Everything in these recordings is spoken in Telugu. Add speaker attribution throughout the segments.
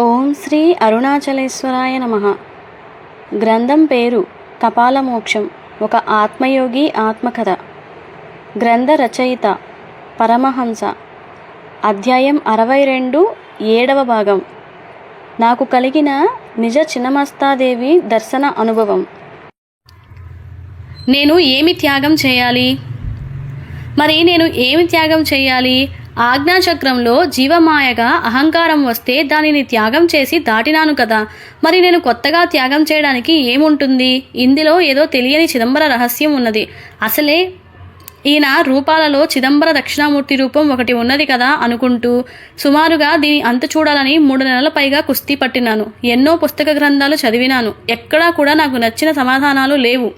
Speaker 1: ఓం శ్రీ అరుణాచలేశ్వరాయ నమ. గ్రంథం పేరు కపాలమోక్షం ఒక ఆత్మయోగి ఆత్మకథ. గ్రంథ రచయిత పరమహంస. అధ్యాయం అరవై రెండు ఏడవ భాగం. నాకు కలిగిన నిజ చిన్నమస్తాదేవి దర్శన అనుభవం. నేను ఏమి త్యాగం చేయాలి? మరి నేను ఏమి త్యాగం చేయాలి? ఆజ్ఞాచక్రంలో జీవమాయగా అహంకారం వస్తే దానిని త్యాగం చేసి దాటినాను కదా. మరి నేను కొత్తగా త్యాగం చేయడానికి ఏముంటుంది? ఇందులో ఏదో తెలియని చిదంబర రహస్యం ఉన్నది. అసలే ఈయన రూపాలలో చిదంబర దక్షిణామూర్తి రూపం ఒకటి ఉన్నది కదా అనుకుంటూ సుమారుగా దీని అంత చూడాలని మూడు నెలల పైగా కుస్తీ పట్టినాను. ఎన్నో పుస్తక గ్రంథాలు చదివినాను. ఎక్కడా కూడా నాకు నచ్చిన సమాధానాలు లేవు.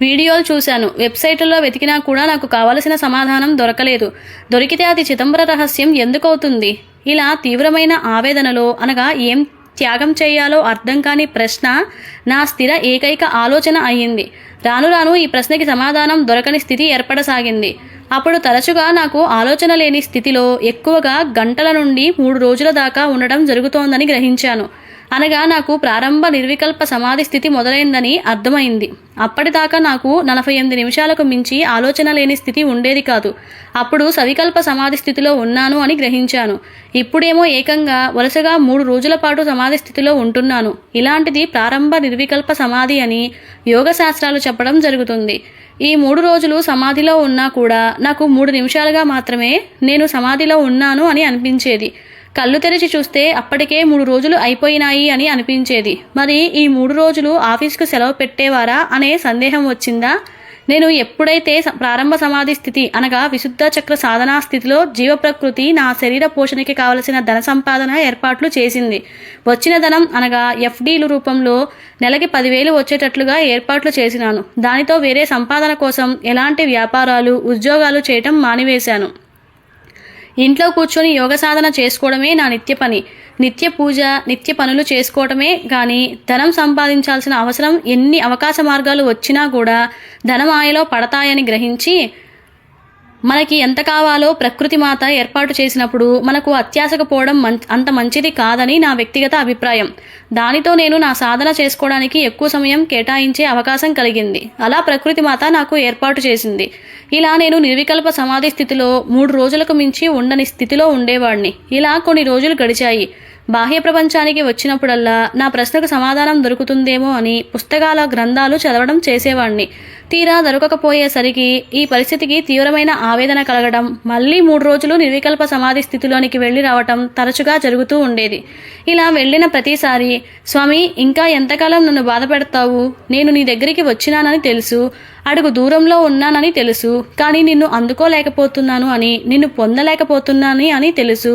Speaker 1: వీడియోలు చూశాను. వెబ్సైట్లో వెతికినా కూడా నాకు కావలసిన సమాధానం దొరకలేదు. దొరికితే అది చిదంబర రహస్యం ఎందుకవుతుంది? ఇలా తీవ్రమైన ఆవేదనలో అనగా ఏం త్యాగం చేయాలో అర్థం కాని ప్రశ్న నా స్థిర ఏకైక ఆలోచన అయ్యింది. రాను రాను ఈ ప్రశ్నకి సమాధానం దొరకని స్థితి ఏర్పడసాగింది. అప్పుడు తరచుగా నాకు ఆలోచన లేని స్థితిలో ఎక్కువగా గంటల నుండి మూడు రోజుల దాకా ఉండడం జరుగుతోందని గ్రహించాను. అనగా నాకు ప్రారంభ నిర్వికల్ప సమాధి స్థితి మొదలైందని అర్థమైంది. అప్పటిదాకా నాకు నలభై ఎనిమిది నిమిషాలకు మించి ఆలోచన లేని స్థితి ఉండేది కాదు. అప్పుడు సవికల్ప సమాధి స్థితిలో ఉన్నాను అని గ్రహించాను. ఇప్పుడేమో ఏకంగా వరుసగా మూడు రోజుల పాటు సమాధి స్థితిలో ఉంటున్నాను. ఇలాంటిది ప్రారంభ నిర్వికల్ప సమాధి అని యోగ శాస్త్రాలు చెప్పడం జరుగుతుంది. ఈ మూడు రోజులు సమాధిలో ఉన్నా కూడా నాకు మూడు నిమిషాలుగా మాత్రమే నేను సమాధిలో ఉన్నాను అని అనిపించేది. కళ్ళు తెరిచి చూస్తే అప్పటికే మూడు రోజులు అయిపోయినాయి అని అనిపించేది. మరి ఈ మూడు రోజులు ఆఫీస్కు సెలవు పెట్టేవారా అనే సందేహం వచ్చిందా? నేను ఎప్పుడైతే ప్రారంభ సమాధి స్థితి అనగా విశుద్ధ చక్ర సాధనా స్థితిలో జీవ ప్రకృతి నా శరీర పోషణకి కావలసిన ధన సంపాదన ఏర్పాట్లు చేసింది. వచ్చిన ధనం అనగా ఎఫ్డీలు రూపంలో నెలకి పదివేలు వచ్చేటట్లుగా ఏర్పాట్లు చేసినాను. దానితో వేరే సంపాదన కోసం ఎలాంటి వ్యాపారాలు ఉద్యోగాలు చేయటం మానివేశాను. ఇంట్లో కూర్చొని యోగ సాధన చేసుకోవడమే నా నిత్య పని. నిత్య పూజ నిత్య పనులు చేసుకోవటమే కానీ ధనం సంపాదించాల్సిన అవసరం ఎన్ని అవకాశ మార్గాలు వచ్చినా కూడా ధనం ఆయలో పడతాయని గ్రహించి మనకి ఎంత కావాలో ప్రకృతి మాత ఏర్పాటు చేసినప్పుడు మనకు అత్యాశకు పోవడం అంత మంచిది కాదని నా వ్యక్తిగత అభిప్రాయం. దానితో నేను నా సాధన చేసుకోవడానికి ఎక్కువ సమయం కేటాయించే అవకాశం కలిగింది. అలా ప్రకృతి మాత నాకు ఏర్పాటు చేసింది. ఇలా నేను నిర్వికల్ప సమాధి స్థితిలో మూడు రోజులకు మించి ఉండని స్థితిలో ఉండేవాడిని. ఇలా కొన్ని రోజులు గడిచాయి. బాహ్య ప్రపంచానికి వచ్చినప్పుడల్లా నా ప్రశ్నకు సమాధానం దొరుకుతుందేమో అని పుస్తకాల గ్రంథాలు చదవడం చేసేవాణ్ణి. తీరా దొరకకపోయేసరికి ఈ పరిస్థితికి తీవ్రమైన ఆవేదన కలగడం మళ్ళీ మూడు రోజులు నిర్వికల్ప సమాధి స్థితిలోనికి వెళ్ళి రావటం తరచుగా జరుగుతూ ఉండేది. ఇలా వెళ్ళిన ప్రతిసారి స్వామి ఇంకా ఎంతకాలం నన్ను బాధ పెడతావు నేను నీ దగ్గరికి వచ్చినానని తెలుసు అడుగు దూరంలో ఉన్నానని తెలుసు కానీ నిన్ను అందుకోలేకపోతున్నాను అని నిన్ను పొందలేకపోతున్నాను అని తెలుసు.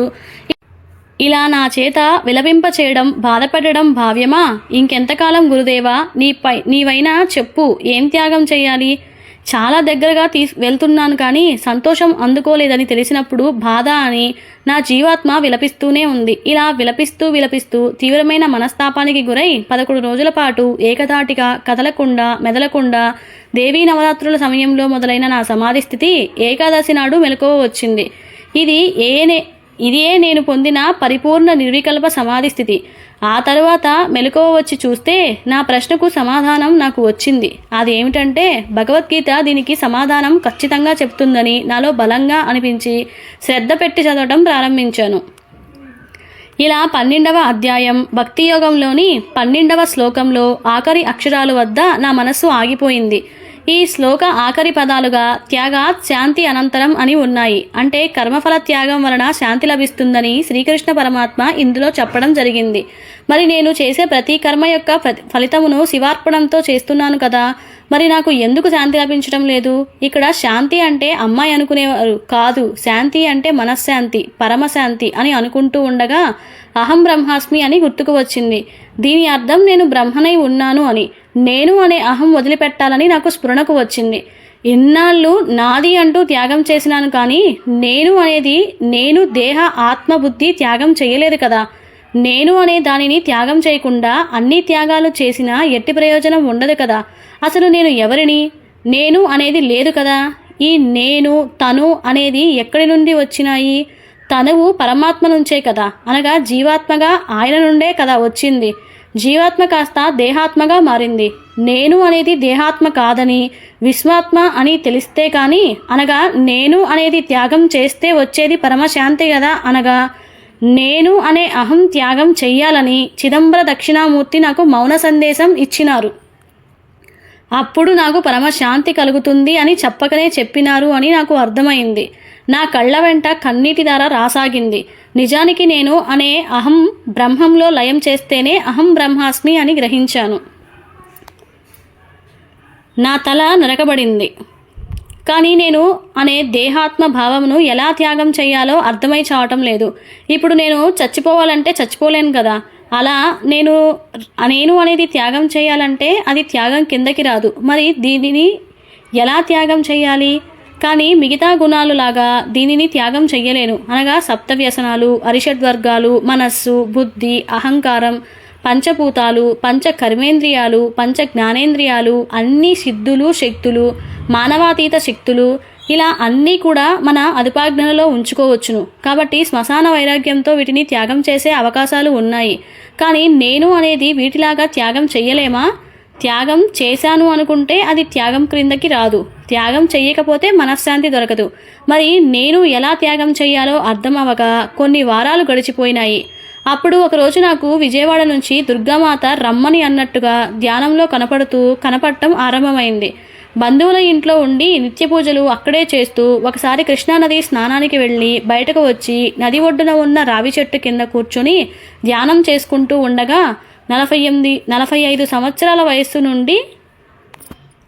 Speaker 1: ఇలా నా చేత విలపింప చేయడం బాధపడడం భావ్యమా? ఇంకెంతకాలం గురుదేవా నీపై నీవైనా చెప్పు ఏం త్యాగం చేయాలి? చాలా దగ్గరగా తీ వెళ్తున్నాను కానీ సంతోషం అందుకోలేదని తెలిసినప్పుడు బాధ అని నా జీవాత్మ విలపిస్తూనే ఉంది. ఇలా విలపిస్తూ విలపిస్తూ తీవ్రమైన మనస్తాపానికి గురై పదకొండు రోజుల పాటు ఏకతాటిగా కదలకుండా మెదలకుండా దేవీ నవరాత్రుల సమయంలో మొదలైన నా సమాధి స్థితి ఏకాదశి నాడు మెలకువ వచ్చింది. ఇది ఏనే ఇదే నేను పొందిన పరిపూర్ణ నిర్వికల్ప సమాధి స్థితి. ఆ తరువాత మెలకువ వచ్చి చూస్తే నా ప్రశ్నకు సమాధానం నాకు వచ్చింది. అదేమిటంటే భగవద్గీత దీనికి సమాధానం ఖచ్చితంగా చెప్తుందని నాలో బలంగా అనిపించి శ్రద్ధ పెట్టి చదవటం ప్రారంభించాను. ఇలా పన్నెండవ అధ్యాయం భక్తి యోగంలోని పన్నెండవ శ్లోకంలో ఆఖరి అక్షరాలు వద్ద నా మనస్సు ఆగిపోయింది. ఈ శ్లోక ఆఖరి పదాలుగా త్యాగాత్ శాంతి అనంతరం అని ఉన్నాయి. అంటే కర్మఫల త్యాగం వలన శాంతి లభిస్తుందని శ్రీకృష్ణ పరమాత్మ ఇందులో చెప్పడం జరిగింది. మరి నేను చేసే ప్రతి కర్మ యొక్క ప్రతి- ఫలితమును శివార్పణంతో చేస్తున్నాను కదా. మరి నాకు ఎందుకు శాంతి లభించడం లేదు? ఇక్కడ శాంతి అంటే అమ్మాయి అనుకునేవారు కాదు. శాంతి అంటే మనశ్శాంతి పరమశాంతి అని అనుకుంటూ ఉండగా అహం బ్రహ్మాస్మి అని గుర్తుకు వచ్చింది. దీని అర్థం నేను బ్రహ్మనై ఉన్నాను అని. నేను అనే అహం వదిలిపెట్టాలని నాకు స్ఫురణకు వచ్చింది. ఇన్నాళ్ళు నాది అంటూ త్యాగం చేసినాను కానీ నేను అనేది నేను దేహ ఆత్మబుద్ధి త్యాగం చేయలేదు కదా. నేను అనే దానిని త్యాగం చేయకుండా అన్ని త్యాగాలు చేసినా ఎట్టి ప్రయోజనం ఉండదు కదా. అసలు నేను ఎవరిని? నేను అనేది లేదు కదా. ఈ నేను తను అనేది ఎక్కడి నుండి వచ్చినాయి? తనువు పరమాత్మ నుంచే కదా. అనగా జీవాత్మగా ఆయన నుండే కదా వచ్చింది. జీవాత్మ కాస్త దేహాత్మగా మారింది. నేను అనేది దేహాత్మ కాదని విశ్వాత్మ అని తెలిస్తే కానీ అనగా నేను అనేది త్యాగం చేస్తే వచ్చేది పరమశాంతి కదా అనగా నేను అనే అహం త్యాగం చెయ్యాలని చిదంబర దక్షిణామూర్తి నాకు మౌన సందేశం ఇచ్చినారు. అప్పుడు నాకు పరమశాంతి కలుగుతుంది అని చెప్పకనే చెప్పినారు అని నాకు అర్థమైంది. నా కళ్ళ వెంట కన్నీటి ధార రాసాగింది. నిజానికి నేను అనే అహం బ్రహ్మంలో లయం చేస్తేనే అహం బ్రహ్మాస్మి అని గ్రహించాను. నా తల నరకబడింది. కానీ నేను అనే దేహాత్మ భావమును ఎలా త్యాగం చేయాలో అర్థమై చావటం లేదు. ఇప్పుడు నేను చచ్చిపోవాలంటే చచ్చిపోలేను కదా. అలా నేను నేను అనేది త్యాగం చేయాలంటే అది త్యాగం కిందకి రాదు. మరి దీనిని ఎలా త్యాగం చేయాలి? కానీ మిగతా గుణాలు లాగా దీనిని త్యాగం చెయ్యలేను. అనగా సప్త వ్యసనాలు అరిషడ్వర్గాలు మనస్సు బుద్ధి అహంకారం పంచభూతాలు పంచ కర్మేంద్రియాలు పంచ జ్ఞానేంద్రియాలు అన్ని సిద్ధులు శక్తులు మానవాతీత శక్తులు ఇలా అన్నీ కూడా మన అదుపాజ్ఞలో ఉంచుకోవచ్చును. కాబట్టి శ్మశాన వైరాగ్యంతో వీటిని త్యాగం చేసే అవకాశాలు ఉన్నాయి. కానీ నేను అనేది వీటిలాగా త్యాగం చెయ్యలేమా? త్యాగం చేశాను అనుకుంటే అది త్యాగం క్రిందకి రాదు. త్యాగం చెయ్యకపోతే మనశ్శాంతి దొరకదు. మరి నేను ఎలా త్యాగం చెయ్యాలో అర్థం అవ్వక కొన్ని వారాలు గడిచిపోయినాయి. అప్పుడు ఒకరోజు నాకు విజయవాడ నుంచి దుర్గామాత రమ్మని అన్నట్టుగా ధ్యానంలో కనపడుతూ కనపడటం ఆరంభమైంది. బంధువుల ఇంట్లో ఉండి నిత్య పూజలు అక్కడే చేస్తూ ఒకసారి కృష్ణానది స్నానానికి వెళ్ళి బయటకు వచ్చి నది ఒడ్డున ఉన్న రావి చెట్టు కింద కూర్చుని ధ్యానం చేసుకుంటూ ఉండగా నలభై ఎనిమిది నలభై ఐదు సంవత్సరాల వయస్సు నుండి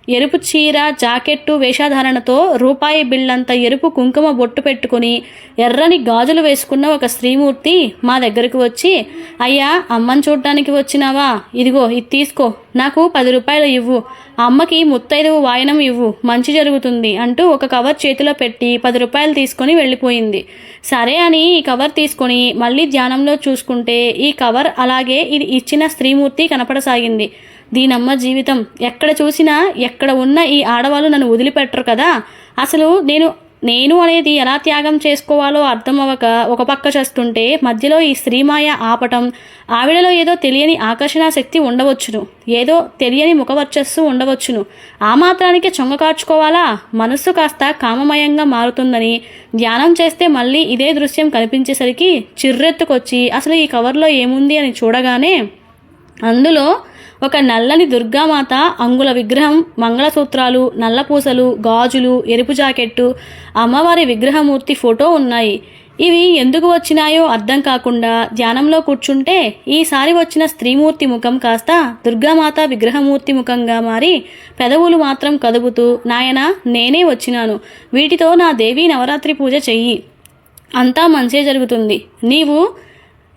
Speaker 1: ఎరుపు చీర జాకెట్టు వేషధారణతో రూపాయి బిళ్ళంత ఎరుపు కుంకుమ బొట్టు పెట్టుకుని ఎర్రని గాజులు వేసుకున్న ఒక స్త్రీమూర్తి మా దగ్గరకు వచ్చి అయ్యా అమ్మని చూడటానికి వచ్చినావా? ఇదిగో ఇది తీసుకో. నాకు పది రూపాయలు ఇవ్వు. అమ్మకి ముత్తైదువు వాయనం ఇవ్వు. మంచి జరుగుతుంది అంటూ ఒక కవర్ చేతిలో పెట్టి పది రూపాయలు తీసుకొని వెళ్ళిపోయింది. సరే అని ఈ కవర్ తీసుకొని మళ్ళీ ధ్యానంలో చూసుకుంటే ఈ కవర్ అలాగే ఇది ఇచ్చిన స్త్రీమూర్తి కనపడసాగింది. దీనమ్మ జీవితం. ఎక్కడ చూసినా ఎక్కడ ఉన్న ఈ ఆడవాళ్ళు నన్ను వదిలిపెట్టరు కదా. అసలు నేను నేను అనేది ఎలా త్యాగం చేసుకోవాలో అర్థం అవ్వక ఒక పక్క చేస్తుంటే మధ్యలో ఈ స్త్రీమాయ ఆపటం ఆవిడలో ఏదో తెలియని ఆకర్షణ శక్తి ఉండవచ్చును. ఏదో తెలియని ముఖవర్చస్సు ఉండవచ్చును. ఆ మాత్రానికి చొంగ కార్చుకోవాలా మనస్సు కాస్త కామమయంగా మారుతుందని ధ్యానం చేస్తే మళ్ళీ ఇదే దృశ్యం కనిపించేసరికి చిర్రెత్తుకొచ్చి అసలు ఈ కవర్లో ఏముంది? అని చూడగానే అందులో ఒక నల్లని దుర్గామాత అంగుల విగ్రహం మంగళసూత్రాలు నల్లపూసలు గాజులు ఎరుపు జాకెట్టు అమ్మవారి విగ్రహమూర్తి ఫోటో ఉన్నాయి. ఇవి ఎందుకు వచ్చినాయో అర్థం కాకుండా ధ్యానంలో కూర్చుంటే ఈసారి వచ్చిన స్త్రీమూర్తి ముఖం కాస్త దుర్గామాత విగ్రహమూర్తి ముఖంగా మారి పెదవులు మాత్రం కదుపుతూ నాయన నేనే వచ్చినాను. వీటితో నా దేవి నవరాత్రి పూజ చెయ్యి. అంతా మంచే జరుగుతుంది. నీవు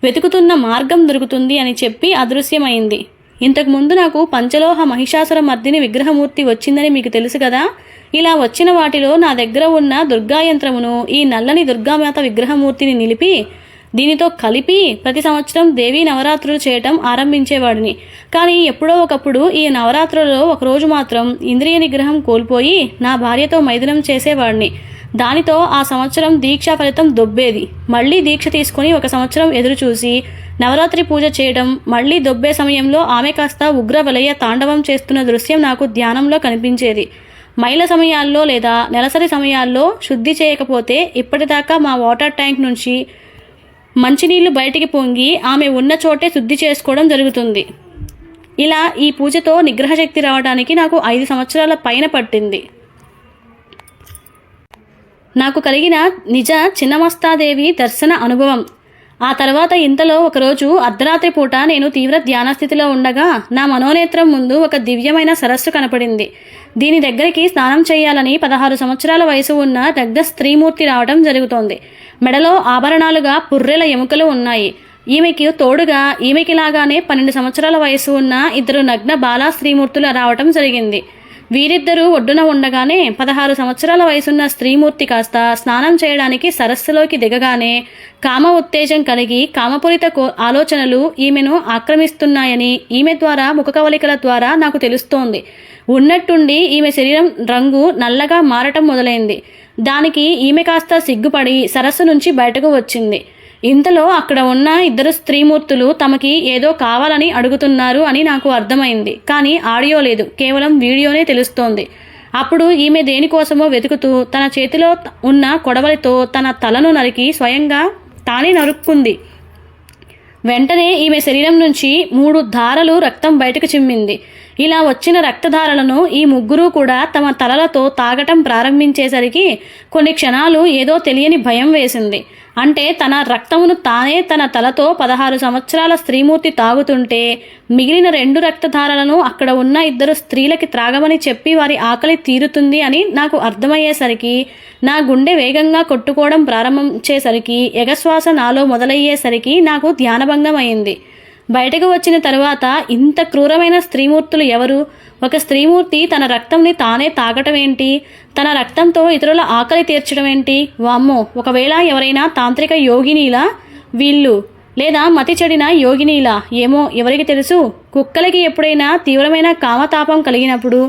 Speaker 1: వెతుకుతున్న మార్గం దొరుకుతుంది అని చెప్పి అదృశ్యమైంది. ఇంతకు ముందు నాకు పంచలోహ మహిషాసుర మర్దిని విగ్రహమూర్తి వచ్చిందని మీకు తెలుసు కదా? ఇలా వచ్చిన వాటిలో నా దగ్గర ఉన్న దుర్గాయంత్రమును ఈ నల్లని దుర్గామాత విగ్రహమూర్తిని నిలిపి దీనితో కలిపి ప్రతి సంవత్సరం దేవీ నవరాత్రులు చేయటం ఆరంభించేవాడిని. కానీ ఎప్పుడో ఒకప్పుడు ఈ నవరాత్రులలో ఒకరోజు మాత్రం ఇంద్రియ నిగ్రహం కోల్పోయి నా భార్యతో మైదనం చేసేవాడిని. దానితో ఆ సంవత్సరం దీక్షా ఫలితం దొబ్బేది. మళ్ళీ దీక్ష తీసుకుని ఒక సంవత్సరం ఎదురు చూసి నవరాత్రి పూజ చేయడం మళ్ళీ దొబ్బే సమయంలో ఆమె కాస్త ఉగ్ర వలయ తాండవం చేస్తున్న దృశ్యం నాకు ధ్యానంలో కనిపించేది. మైల సమయాల్లో లేదా నెలసరి సమయాల్లో శుద్ధి చేయకపోతే ఇప్పటిదాకా మా వాటర్ ట్యాంక్ నుంచి మంచినీళ్ళు బయటికి పొంగి ఆమె ఉన్న చోటే శుద్ధి చేసుకోవడం జరుగుతుంది. ఇలా ఈ పూజతో నిగ్రహశక్తి రావడానికి నాకు ఐదు సంవత్సరాల పైన పట్టింది. నాకు కలిగిన నిజ చిన్నమస్తాదేవి దర్శన అనుభవం. ఆ తర్వాత ఇంతలో ఒకరోజు అర్ధరాత్రి పూట నేను తీవ్ర ధ్యానస్థితిలో ఉండగా నా మనోనేత్రం ముందు ఒక దివ్యమైన సరస్సు కనపడింది. దీని దగ్గరికి స్నానం చేయాలని పదహారు సంవత్సరాల వయసు ఉన్న దగ్ధ స్త్రీమూర్తి రావడం జరుగుతోంది. మెడలో ఆభరణాలుగా పుర్రెల ఎముకలు ఉన్నాయి. ఈమెకి తోడుగా ఈమెకి లాగానే పన్నెండు సంవత్సరాల వయసు ఉన్న ఇద్దరు నగ్న బాలా స్త్రీమూర్తులు రావటం జరిగింది. వీరిద్దరూ ఒడ్డున ఉండగానే పదహారు సంవత్సరాల వయసున్న స్త్రీమూర్తి కాస్త స్నానం చేయడానికి సరస్సులోకి దిగగానే కామ ఉత్తేజం కలిగి కామపూరిత కో ఆలోచనలు ఈమెను ఆక్రమిస్తున్నాయని ఈమె ద్వారా ముఖకవలికల ద్వారా నాకు తెలుస్తోంది. ఉన్నట్టుండి ఈమె శరీరం రంగు నల్లగా మారటం మొదలైంది. దానికి ఈమె కాస్త సిగ్గుపడి సరస్సు నుంచి బయటకు వచ్చింది. ఇంతలో అక్కడ ఉన్న ఇద్దరు స్త్రీమూర్తులు తమకి ఏదో కావాలని అడుగుతున్నారు అని నాకు అర్థమైంది. కానీ ఆడియో లేదు. కేవలం వీడియోనే తెలుస్తోంది. అప్పుడు ఈమె దేనికోసమో వెతుకుతూ తన చేతిలో ఉన్న కొడవలితో తన తలను నరికి స్వయంగా తానే నరుక్కుంది. వెంటనే ఈమె శరీరం నుంచి మూడు ధారలు రక్తం బయటకు చిమ్మింది. ఇలా వచ్చిన రక్తధారలను ఈ ముగ్గురు కూడా తమ తలలతో తాగటం ప్రారంభించేసరికి కొన్ని క్షణాలు ఏదో తెలియని భయం వేసింది. అంటే తన రక్తమును తానే తన తలతో పదహారు సంవత్సరాల స్త్రీమూర్తి తాగుతుంటే మిగిలిన రెండు రక్తధారలను అక్కడ ఉన్న ఇద్దరు స్త్రీలకి త్రాగమని చెప్పి వారి ఆకలి తీరుతుంది అని నాకు అర్థమయ్యేసరికి నా గుండె వేగంగా కొట్టుకోవడం ప్రారంభించేసరికి ఎగశ్వాస నాలో మొదలయ్యేసరికి నాకు ధ్యానభంగం అయింది బయటకు వచ్చిన తరువాత ఇంత క్రూరమైన స్త్రీమూర్తులు ఎవరు? ఒక స్త్రీమూర్తి తన రక్తంని తానే తాగటం ఏంటి తన రక్తంతో ఇతరుల ఆకలి తీర్చడం ఏంటి వామ్మో ఒకవేళ ఎవరైనా తాంత్రిక యోగినీలా? వీళ్ళు లేదా మతి చెడిన యోగినీలా? ఏమో ఎవరికి తెలుసు? కుక్కలకి ఎప్పుడైనా తీవ్రమైన కామతాపం కలిగినప్పుడు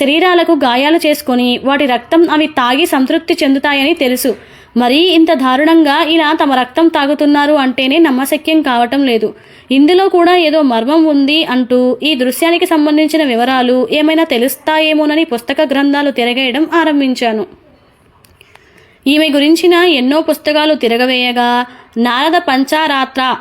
Speaker 1: శరీరాలకు గాయాలు చేసుకొని వాటి రక్తం అవి తాగి సంతృప్తి చెందుతాయని తెలుసు. మరీ ఇంత దారుణంగా ఇలా తమ రక్తం తాగుతున్నారు అంటేనే నమ్మశక్యం కావటం లేదు. ఇందులో కూడా ఏదో మర్మం ఉంది అంటూ ఈ దృశ్యానికి సంబంధించిన వివరాలు ఏమైనా తెలుస్తాయేమోనని పుస్తక గ్రంథాలు తిరగేయడం ఆరంభించాను. ఈమె గురించిన ఎన్నో పుస్తకాలు తిరగవేయగా నారద పంచారాత్ర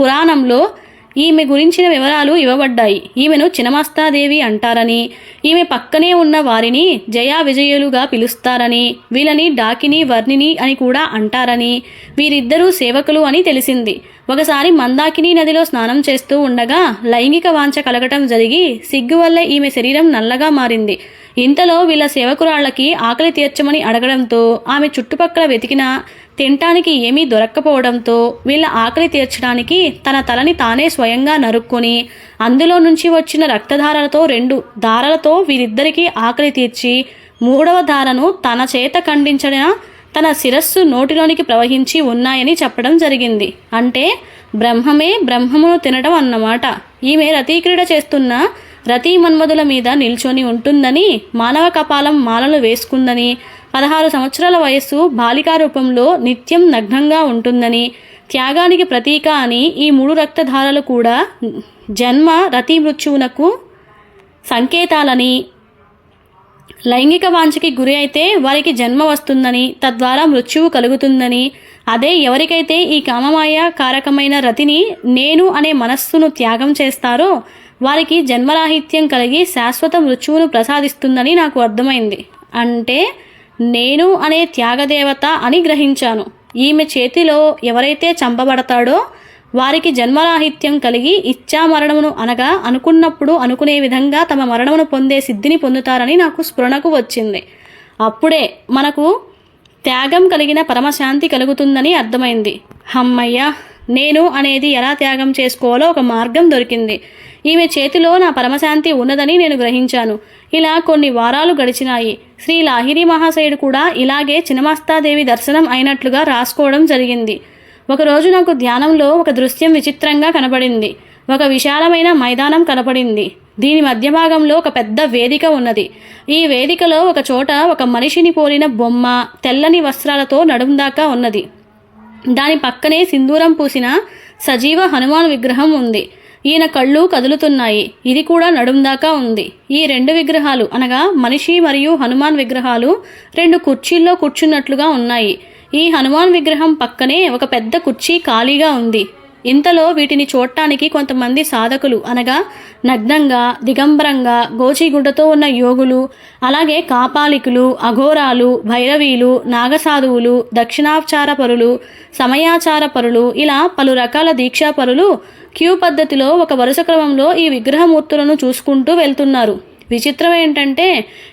Speaker 1: పురాణంలో ఈమె గురించిన వివరాలు ఇవ్వబడ్డాయి. ఈమెను చినమాస్తాదేవి అంటారని ఈమె పక్కనే ఉన్న వారిని జయా విజయులుగా పిలుస్తారని వీళ్ళని డాకిని వర్ణిని అని కూడా అంటారని వీరిద్దరూ సేవకులు అని తెలిసింది. ఒకసారి మందాకిని నదిలో స్నానం చేస్తూ ఉండగా లైంగిక వాంఛ కలగటం జరిగి సిగ్గు వల్ల ఈమె శరీరం నల్లగా మారింది. ఇంతలో వీళ్ళ సేవకురాళ్ళకి ఆకలి తీర్చమని అడగడంతో ఆమె చుట్టుపక్కల వెతికినా తినటానికి ఏమీ దొరక్కపోవడంతో వీళ్ళ ఆకలి తీర్చడానికి తన తలని తానే స్వయంగా నరుక్కొని అందులో నుంచి వచ్చిన రక్తధారలతో రెండు దారాలతో వీరిద్దరికీ ఆకలి తీర్చి మూడవ దారను తన చేత ఖండించిన తన శిరస్సు నోటిలోనికి ప్రవహించి ఉన్నాయని చెప్పడం జరిగింది. అంటే బ్రహ్మమే బ్రహ్మమును తినడం అన్నమాట. ఈమె రతీక్రీడ చేస్తున్న రతీ మన్మధుల మీద నిల్చొని ఉంటుందని మానవ కపాలం మాలలు వేసుకుందని పదహారు సంవత్సరాల వయస్సు బాలికా రూపంలో నిత్యం నగ్నంగా ఉంటుందని త్యాగానికి ప్రతీక అని ఈ మూడు రక్తధారలు కూడా జన్మ రతి మృత్యువునకు సంకేతాలని లైంగిక వాంఛకి గురి అయితే వారికి జన్మ వస్తుందని తద్వారా మృత్యువు కలుగుతుందని అదే ఎవరికైతే ఈ కామమాయ కారకమైన రతిని నేను అనే మనస్సును త్యాగం చేస్తారో వారికి జన్మరాహిత్యం కలిగి శాశ్వత మృత్యువును ప్రసాదిస్తుందని నాకు అర్థమైంది. అంటే నేను అనే త్యాగదేవత అని గ్రహించాను. ఈమె చేతిలో ఎవరైతే చంపబడతాడో వారికి జన్మరాహిత్యం కలిగి ఇచ్చా మరణమును అనగా అనుకున్నప్పుడు అనుకునే విధంగా తమ మరణమును పొందే సిద్ధిని పొందుతారని నాకు స్ఫురణకు వచ్చింది. అప్పుడే మనకు త్యాగం కలిగిన పరమశాంతి కలుగుతుందని అర్థమైంది. హమ్మయ్య నేను అనేది ఎలా త్యాగం చేసుకోవాలో ఒక మార్గం దొరికింది. ఈమె చేతిలో నా పరమశాంతి ఉన్నదని నేను గ్రహించాను. ఇలా కొన్ని వారాలు గడిచినాయి. శ్రీ లాహిరి మహాశయుడు కూడా ఇలాగే చినమస్తాదేవి దర్శనం అయినట్లుగా రాసుకోవడం జరిగింది. ఒకరోజు నాకు ధ్యానంలో ఒక దృశ్యం విచిత్రంగా కనబడింది ఒక విశాలమైన మైదానం కనపడింది. దీని మధ్య భాగంలో ఒక పెద్ద వేదిక ఉన్నది. ఈ వేదికలో ఒక చోట ఒక మనిషిని పోలిన బొమ్మ తెల్లని వస్త్రాలతో నడుం దాకా ఉన్నది. దాని పక్కనే సింధూరం పూసిన సజీవ హనుమాన్ విగ్రహం ఉంది. ఈయన కళ్ళు కదులుతున్నాయి. ఇది కూడా నడుం దాకా ఉంది. ఈ రెండు విగ్రహాలు అనగా మనిషి మరియు హనుమాన్ విగ్రహాలు రెండు కుర్చీల్లో కూర్చున్నట్లుగా ఉన్నాయి. ఈ హనుమాన్ విగ్రహం పక్కనే ఒక పెద్ద కుర్చీ ఖాళీగా ఉంది. ఇంతలో వీటిని చూడటానికి కొంతమంది సాధకులు అనగా నగ్నంగా దిగంబరంగా గోచిగుడ్డతో ఉన్న యోగులు అలాగే కాపాలికులు అఘోరాలు భైరవీలు నాగసాధువులు దక్షిణాచారపరులు సమయాచారపరులు ఇలా పలు రకాల దీక్షాపరులు క్యూ పద్ధతిలో ఒక వరుస క్రమంలో ఈ విగ్రహమూర్తులను చూసుకుంటూ వెళ్తున్నారు. విచిత్రం ఏంటంటే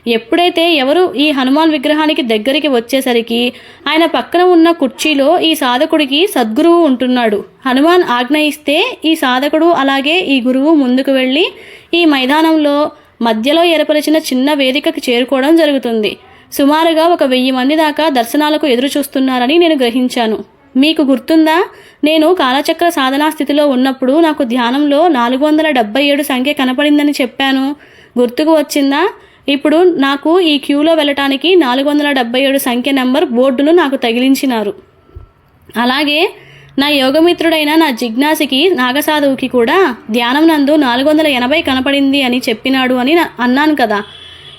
Speaker 1: ఎప్పుడైతే ఎవరు ఈ హనుమాన్ విగ్రహానికి దగ్గరికి వచ్చేసరికి ఆయన పక్కన ఉన్న కుర్చీలో ఈ సాధకుడికి సద్గురువు ఉంటున్నాడు. హనుమాన్ ఆజ్ఞ ఇస్తే ఈ సాధకుడు అలాగే ఈ గురువు ముందుకు వెళ్ళి ఈ మైదానంలో మధ్యలో ఏర్పరిచిన చిన్న వేదికకు చేరుకోవడం జరుగుతుంది. సుమారుగా ఒక వెయ్యి మంది దాకా దర్శనాలకు ఎదురు చూస్తున్నారని నేను గ్రహించాను. మీకు గుర్తుందా? నేను కాలచక్ర సాధనా స్థితిలో ఉన్నప్పుడు నాకు ధ్యానంలో నాలుగు వందల డెబ్బై ఏడు సంఖ్య కనపడిందని చెప్పాను. గుర్తుకు వచ్చిందా? ఇప్పుడు నాకు ఈ క్యూలో వెళ్ళటానికి నాలుగు వందల డెబ్బై ఏడు సంఖ్య నెంబర్ బోర్డును నాకు తగిలించినారు. అలాగే నా యోగమిత్రుడైన నా జిజ్ఞాసికి నాగసాధువుకి కూడా ధ్యానం నందు నాలుగు వందల ఎనభై కనపడింది అని చెప్పినాడు అని నా- అన్నాను కదా.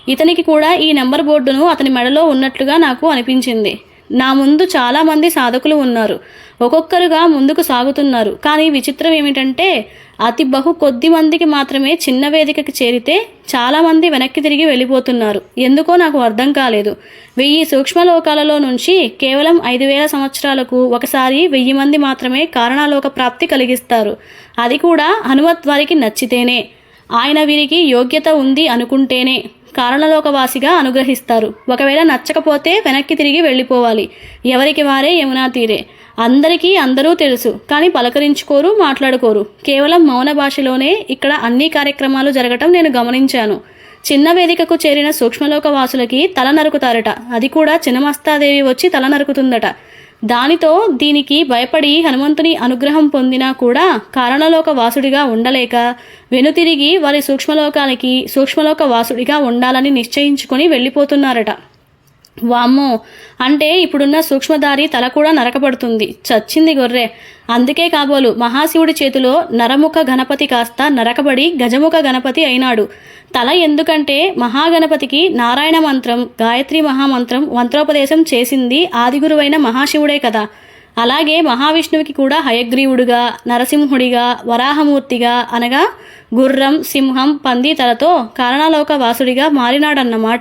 Speaker 1: ఇతనికి కూడా ఈ నెంబర్ బోర్డును అతని మెడలో ఉన్నట్లుగా నాకు అనిపించింది. నా ముందు చాలామంది సాధకులు ఉన్నారు. ఒక్కొక్కరుగా ముందుకు సాగుతున్నారు. కానీ విచిత్రం ఏమిటంటే అతి బహు కొద్ది మందికి మాత్రమే చిన్న వేదికకి చేరితే చాలామంది వెనక్కి తిరిగి వెళ్ళిపోతున్నారు. ఎందుకో నాకు అర్థం కాలేదు. వెయ్యి సూక్ష్మలోకాలలో నుంచి కేవలం ఐదు వేల సంవత్సరాలకు ఒకసారి వెయ్యి మంది మాత్రమే కారణాలోక ప్రాప్తి కలిగిస్తారు. అది కూడా హనుమత్ వారికి నచ్చితేనే. ఆయన వీరికి యోగ్యత ఉంది అనుకుంటేనే. కారణలోకవాసిగా అనుగ్రహిస్తారు. ఒకవేళ నచ్చకపోతే వెనక్కి తిరిగి వెళ్ళిపోవాలి. ఎవరికి వారే యమునా తీరే. అందరికీ అందరూ తెలుసు కానీ పలకరించుకోరు మాట్లాడుకోరు. కేవలం మౌన భాషలోనే ఇక్కడ అన్ని కార్యక్రమాలు జరగటం నేను గమనించాను. చిన్న వేదికకు చేరిన సూక్ష్మలోక వాసులకి తల నరుకుతారట. అది కూడా చిన్నమస్తాదేవి వచ్చి తల నరుకుతుందట. దానితో దీనికి భయపడి హనుమంతుని అనుగ్రహం పొందినా కూడా కారణలోక వాసుడిగా ఉండలేక వెనుతిరిగి వారి సూక్ష్మలోకానికి సూక్ష్మలోక వాసుడిగా ఉండాలని నిశ్చయించుకొని వెళ్ళిపోతున్నారట. వామ్మో. అంటే ఇప్పుడున్న సూక్ష్మధారి తల కూడా నరకబడుతుంది. చచ్చింది గొర్రె. అందుకే కాబోలు మహాశివుడి చేతిలో నరముఖ గణపతి కాస్త నరకబడి గజముఖ గణపతి అయినాడు. తల ఎందుకంటే మహాగణపతికి నారాయణ మంత్రం గాయత్రి మహామంత్రం మంత్రోపదేశం చేసింది ఆదిగురువైన మహాశివుడే కదా. అలాగే మహావిష్ణువుకి కూడా హయగ్రీవుడిగా నరసింహుడిగా వరాహమూర్తిగా అనగా గుర్రం సింహం పంది తలతో కారణలోక వాసుడిగా మారినాడన్నమాట.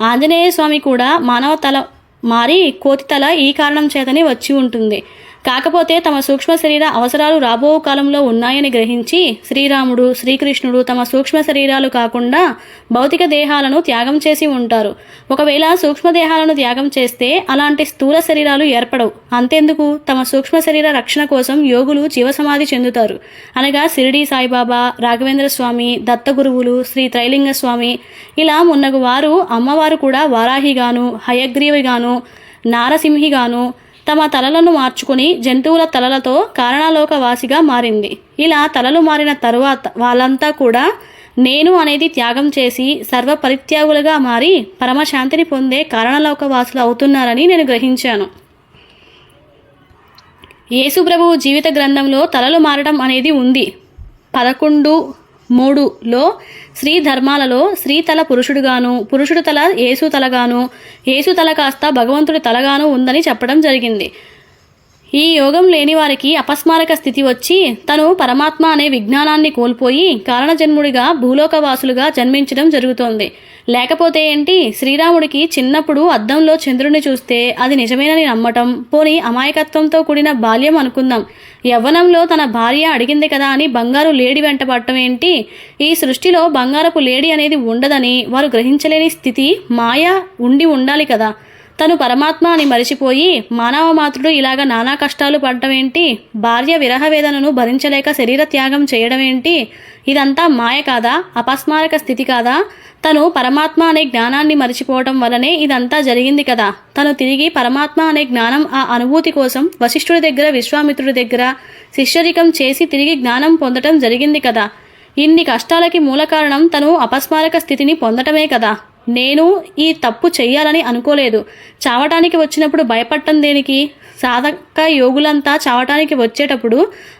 Speaker 1: ఆంజనేయ స్వామి కూడా మానవ తల మారి కోతి తల ఈ కారణం చేతనే వచ్చి ఉంటుంది. కాకపోతే తమ సూక్ష్మ శరీర అవసరాలు రాబో కాలంలో ఉన్నాయని గ్రహించి శ్రీరాముడు శ్రీకృష్ణుడు తమ సూక్ష్మ శరీరాలు కాకుండా భౌతిక దేహాలను త్యాగం చేసి ఉంటారు. ఒకవేళ సూక్ష్మ దేహాలను త్యాగం చేస్తే అలాంటి స్థూల శరీరాలు ఏర్పడవు. అంతెందుకు? తమ సూక్ష్మ శరీర రక్షణ కోసం యోగులు జీవసమాధి చెందుతారు. అనగా షిరిడి సాయిబాబా రాఘవేంద్ర స్వామి దత్తగురువులు శ్రీ త్రైలింగ స్వామి ఇలా మున్నగు వారు అమ్మవారు కూడా వారాహిగాను హయగ్రీవిగాను నారసింహిగాను తమ తలలను మార్చుకుని జంతువుల తలలతో కారణాలోక వాసిగా మారింది. ఇలా తలలు మారిన తరువాత వాళ్ళంతా కూడా నేను అనేది త్యాగం చేసి సర్వ పరిత్యాగులుగా మారి పరమశాంతిని పొందే కారణలోక వాసులు అవుతున్నారని నేను గ్రహించాను. యేసుప్రభువు జీవిత గ్రంథంలో తలలు మారడం అనేది ఉంది. పదకొండు మూడులో స్త్రీ ధర్మాలలో స్త్రీ తల పురుషుడుగాను పురుషుడు తల యేసు తలగాను యేసు తల కాస్త భగవంతుడి తలగాను ఉందని చెప్పడం జరిగింది. ఈ యోగం లేని వారికి అపస్మారక స్థితి వచ్చి తను పరమాత్మ అనే విజ్ఞానాన్ని కోల్పోయి కారణజన్ముడిగా భూలోకవాసులుగా జన్మించడం జరుగుతోంది. లేకపోతే ఏంటి? శ్రీరాముడికి చిన్నప్పుడు అద్దంలో చంద్రుడిని చూస్తే అది నిజమేనని నమ్మటం. పోని అమాయకత్వంతో కూడిన బాల్యం అనుకుందాం. యవ్వనంలో తన భార్య అడిగింది కదా అని బంగారు లేడి వెంటబడటం ఏంటి? ఈ సృష్టిలో బంగారపు లేడి అనేది ఉండదని వారు గ్రహించలేని స్థితి మాయ ఉండి ఉండాలి కదా. తను పరమాత్మ అని మరిచిపోయి మానవ మాతృడు ఇలాగ నానా కష్టాలు పడటమేంటి భార్య విరహ వేదనను భరించలేక శరీర త్యాగం చేయడం ఏంటి? ఇదంతా మాయ కాదా? అపస్మారక స్థితి కాదా? తను పరమాత్మ అనే జ్ఞానాన్ని మరిచిపోవటం వలనే ఇదంతా జరిగింది కదా. తను తిరిగి పరమాత్మ అనే జ్ఞానం ఆ అనుభూతి కోసం వశిష్ఠుడి దగ్గర విశ్వామిత్రుడి దగ్గర శిష్యరికం చేసి తిరిగి జ్ఞానం పొందటం జరిగింది కదా. ఇన్ని కష్టాలకి మూల కారణం తను అపస్మారక స్థితిని పొందటమే కదా. నేను ఈ తప్పు చెయ్యాలని అనుకోలేదు. చావటానికి వచ్చినప్పుడు భయపడటం దేనికి? సాధక యోగులంతా చావటానికి వచ్చేటప్పుడు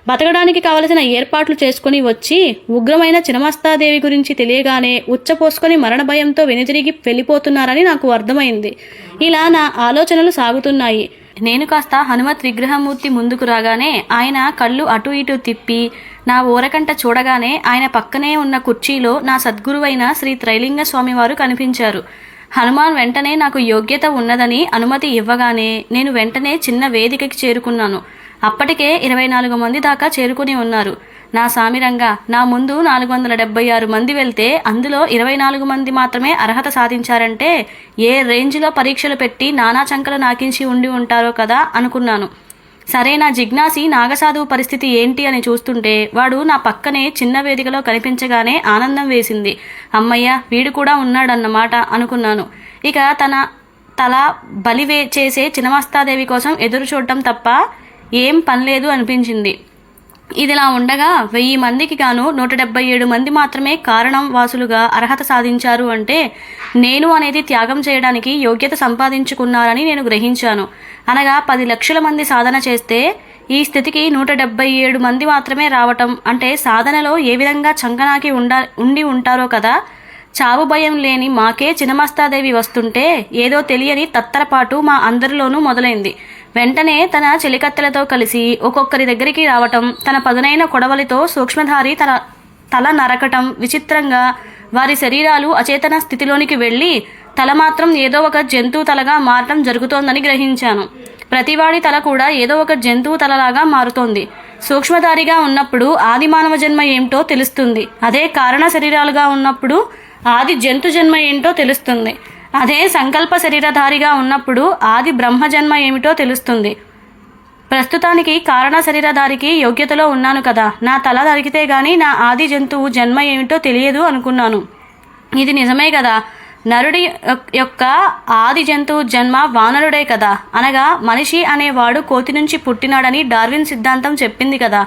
Speaker 1: బతకడానికి కావలసిన ఏర్పాట్లు చేసుకుని వచ్చి ఉగ్రమైన చినమస్తాదేవి గురించి తెలియగానే ఉచ్చపోసుకొని మరణ భయంతో వెనుతిరిగి వెళ్ళిపోతున్నారని నాకు అర్థమైంది. ఇలా నా ఆలోచనలు సాగుతున్నాయి. నేను కాస్త హనుమత్ విగ్రహమూర్తి ముందుకు రాగానే ఆయన కళ్ళు అటు ఇటు తిప్పి నా ఊరకంట చూడగానే ఆయన పక్కనే ఉన్న కుర్చీలో నా సద్గురువైన శ్రీ త్రైలింగ స్వామివారు కనిపించారు. హనుమాన్ వెంటనే నాకు యోగ్యత ఉన్నదని అనుమతి ఇవ్వగానే నేను వెంటనే చిన్న వేదికకి చేరుకున్నాను. అప్పటికే ఇరవై నాలుగు మంది దాకా చేరుకుని ఉన్నారు. నా సామిరంగా నా ముందు నాలుగు వందల డెబ్బై ఆరు మంది వెళ్తే అందులో ఇరవై నాలుగు మంది మాత్రమే అర్హత సాధించారంటే ఏ రేంజ్లో పరీక్షలు పెట్టి నానా చంకలు నాకించి ఉండి ఉంటారో కదా అనుకున్నాను. సరే నా జిజ్ఞాసి నాగసాధువు పరిస్థితి ఏంటి అని చూస్తుంటే వాడు నా పక్కనే చిన్న వేదికలో కనిపించగానే ఆనందం వేసింది. అమ్మయ్య వీడు కూడా ఉన్నాడన్నమాట అనుకున్నాను. ఇక తన తల బలి వే చేసే చినమస్తాదేవి కోసం ఎదురు చూడటం తప్ప ఏం పనిలేదు అనిపించింది. ఇదిలా ఉండగా వెయ్యి మందికి గాను నూట డెబ్బై ఏడు మంది మాత్రమే కారణం వాసులుగా అర్హత సాధించారు అంటే నేను అనేది త్యాగం చేయడానికి యోగ్యత సంపాదించుకున్నారని నేను గ్రహించాను. అనగా పది లక్షల మంది సాధన చేస్తే ఈ స్థితికి నూట డెబ్బై ఏడు మంది మాత్రమే రావటం. అంటే సాధనలో ఏ విధంగా చంకనాకి ఉండ ఉండి ఉంటారో కదా? చావు భయం లేని మాకే చినమస్తాదేవి వస్తుంటే ఏదో తెలియని తత్తరపాటు మా అందరిలోనూ మొదలైంది. వెంటనే తన చెలికత్తెలతో కలిసి ఒక్కొక్కరి దగ్గరికి రావటం తన పదునైన కొడవలితో సూక్ష్మధారి తన తల నరకటం విచిత్రంగా వారి శరీరాలు అచేతన స్థితిలోనికి వెళ్ళి తల మాత్రం ఏదో ఒక జంతువు తలగా మారటం జరుగుతోందని గ్రహించాను. ప్రతివాడి తల కూడా ఏదో ఒక జంతువు తలలాగా మారుతోంది. సూక్ష్మధారిగా ఉన్నప్పుడు ఆది మానవ జన్మ ఏమిటో తెలుస్తుంది. అదే కారణ శరీరాలుగా ఉన్నప్పుడు ఆది జంతు జన్మ ఏంటో తెలుస్తుంది. అదే సంకల్ప శరీరధారిగా ఉన్నప్పుడు ఆది బ్రహ్మ జన్మ ఏమిటో తెలుస్తుంది. ప్రస్తుతానికి కారణ శరీరధారికి యోగ్యతలో ఉన్నాను కదా. నా తల దరికితే గాని నా ఆది జంతువు జన్మ ఏమిటో తెలియదు అనుకున్నాను. ఇది నిజమే కదా. నరుడి యొక్క ఆది జంతువు జన్మ వానరుడే కదా. అనగా మనిషి అనేవాడు కోతి నుంచి పుట్టినాడని డార్విన్ సిద్ధాంతం చెప్పింది కదా.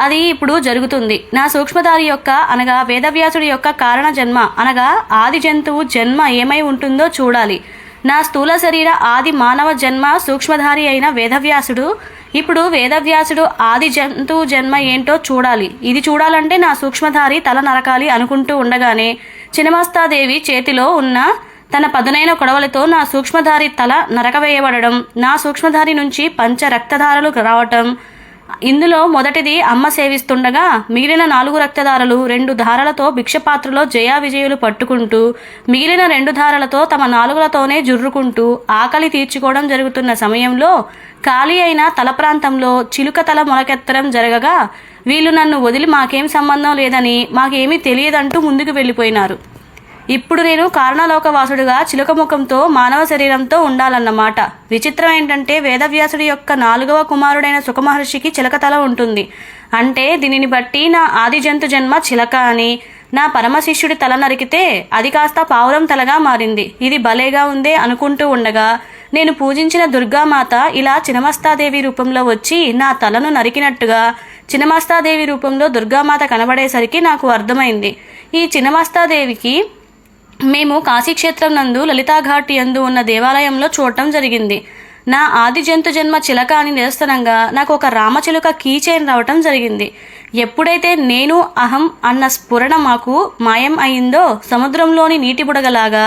Speaker 1: అది ఇప్పుడు జరుగుతుంది. నా సూక్ష్మధారి యొక్క అనగా వేదవ్యాసుడి యొక్క కారణ జన్మ. అనగా ఆది జంతువు జన్మ ఏమై ఉంటుందో చూడాలి. నా స్థూల శరీర ఆది మానవ జన్మ సూక్ష్మధారి అయిన వేదవ్యాసుడు ఇప్పుడు వేదవ్యాసుడు ఆది జంతువు జన్మ ఏంటో చూడాలి. ఇది చూడాలంటే నా సూక్ష్మధారి తల నరకాలి అనుకుంటూ ఉండగానే చినమస్తాదేవి చేతిలో ఉన్న తన పదునైన కొడవలతో నా సూక్ష్మధారి తల నరకవేయబడడం నా సూక్ష్మధారి నుంచి పంచ రక్తధారలు రావటం ఇందులో మొదటిది అమ్మ సేవిస్తుండగా మిగిలిన నాలుగు రక్తధారలు రెండు ధారలతో భిక్షపాత్రలో జయా విజయులు పట్టుకుంటూ మిగిలిన రెండు ధారలతో తమ నాలుగులతోనే జుర్రుకుంటూ ఆకలి తీర్చుకోవడం జరుగుతున్న సమయంలో ఖాళీ అయిన తల ప్రాంతంలో చిలుక తల మొలకెత్తడం జరగగా వీళ్ళు నన్ను వదిలి మాకేం సంబంధం లేదని మాకేమీ తెలియదంటూ ముందుకు వెళ్ళిపోయినారు. ఇప్పుడు నేను కారణలోకవాసుడుగా చిలుక ముఖంతో మానవ శరీరంతో ఉండాలన్నమాట. విచిత్రం ఏంటంటే వేదవ్యాసుడి యొక్క నాలుగవ కుమారుడైన సుఖమహర్షికి చిలక తల ఉంటుంది. అంటే దీనిని బట్టి నా ఆది జంతు జన్మ చిలక అని. నా పరమశిష్యుడి తల నరికితే అది కాస్త పావురం తలగా మారింది. ఇది భలేగా ఉందే అనుకుంటూ ఉండగా నేను పూజించిన దుర్గామాత ఇలా చినమస్తాదేవి రూపంలో వచ్చి నా తలను నరికినట్టుగా చినమస్తాదేవి రూపంలో దుర్గామాత కనబడేసరికి నాకు అర్థమైంది. ఈ చినమస్తాదేవికి మేము కాశీక్షేత్రం నందు లలితాఘాట్ యందు ఉన్న దేవాలయంలో చూడటం జరిగింది. నా ఆది జంతు జన్మ చిలక అని నిరసనంగా నాకు ఒక రామచిలుక కీ చైన్ రావటం జరిగింది. ఎప్పుడైతే నేను అహం అన్న స్ఫురణ మాకు మాయం అయిందో సముద్రంలోని నీటి బుడగలాగా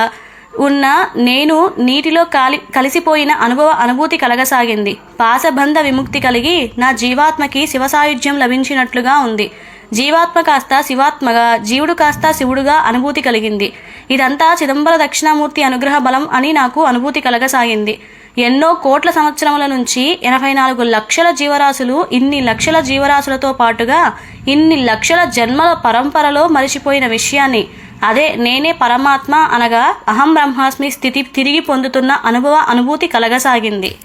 Speaker 1: ఉన్న నేను నీటిలో కాలి కలిసిపోయిన అనుభవ అనుభూతి కలగసాగింది. పాసబంధ విముక్తి కలిగి నా జీవాత్మకి శివసాయుధ్యం లభించినట్లుగా ఉంది. జీవాత్మ కాస్త శివాత్మగా జీవుడు కాస్త శివుడుగా అనుభూతి కలిగింది. ఇదంతా చిదంబర దక్షిణామూర్తి అనుగ్రహ బలం అని నాకు అనుభూతి కలగసాగింది. ఎన్నో కోట్ల సంవత్సరముల నుంచి ఎనభై నాలుగు లక్షల జీవరాశులు ఇన్ని లక్షల జీవరాశులతో పాటుగా ఇన్ని లక్షల జన్మల పరంపరలో మరిచిపోయిన విషయాన్ని అదే నేనే పరమాత్మ అనగా అహం బ్రహ్మాస్మి స్థితి తిరిగి పొందుతున్న అనుభవ అనుభూతి కలగసాగింది.